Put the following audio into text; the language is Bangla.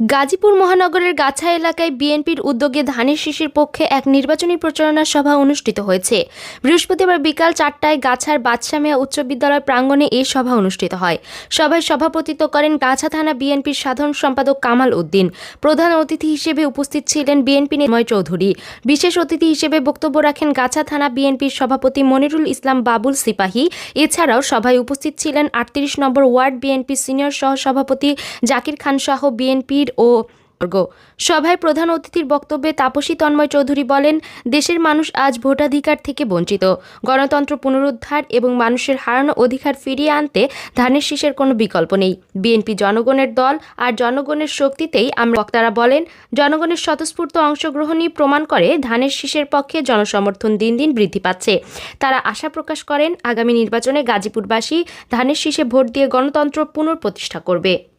গাজীপুর মহানগরের গাছা এলাকায় বিএনপির উদ্যোগে ধানের শীষের পক্ষে এক নির্বাচনী প্রচারণা সভা অনুষ্ঠিত হয়েছে। বৃহস্পতিবার বিকাল চারটায় গাছার বাদশামিয়া উচ্চ বিদ্যালয় প্রাঙ্গণে এই সভা অনুষ্ঠিত হয়। সভায় সভাপতিত্ব করেন গাছা থানা বিএনপির সাধারণ সম্পাদক কামাল উদ্দিন। প্রধান অতিথি হিসেবে উপস্থিত ছিলেন বিএনপি নির্ময় চৌধুরী। বিশেষ অতিথি হিসেবে বক্তব্য রাখেন গাছা থানা বিএনপির সভাপতি মনিরুল ইসলাম বাবুল সিপাহী। এছাড়াও সভায় উপস্থিত ছিলেন আটত্রিশ নম্বর ওয়ার্ড বিএনপি সিনিয়র সহ সভাপতি জাকির খান সহ বিএনপির ও বর্গ সভায় প্রধান অতিথির বক্তব্যে তাপসী তন্ময় চৌধুরী বলেন, দেশের মানুষ আজ ভোটাধিকার থেকে বঞ্চিত। গণতন্ত্র পুনরুদ্ধার এবং মানুষের হারানো অধিকার ফিরিয়ে আনতে ধানের শীষের কোনো বিকল্প নেই। বিএনপি জনগণের দল আর জনগণের শক্তিতেই আমরা বক্তারা বলেন, জনগণের স্বতঃস্ফূর্ত অংশগ্রহণই প্রমাণ করে ধানের শীষের পক্ষে জনসমর্থন দিন দিন বৃদ্ধি পাচ্ছে। তারা আশা প্রকাশ করেন, আগামী নির্বাচনে গাজীপুরবাসী ধানের শীষে ভোট দিয়ে গণতন্ত্র পুনঃপ্রতিষ্ঠা করবে।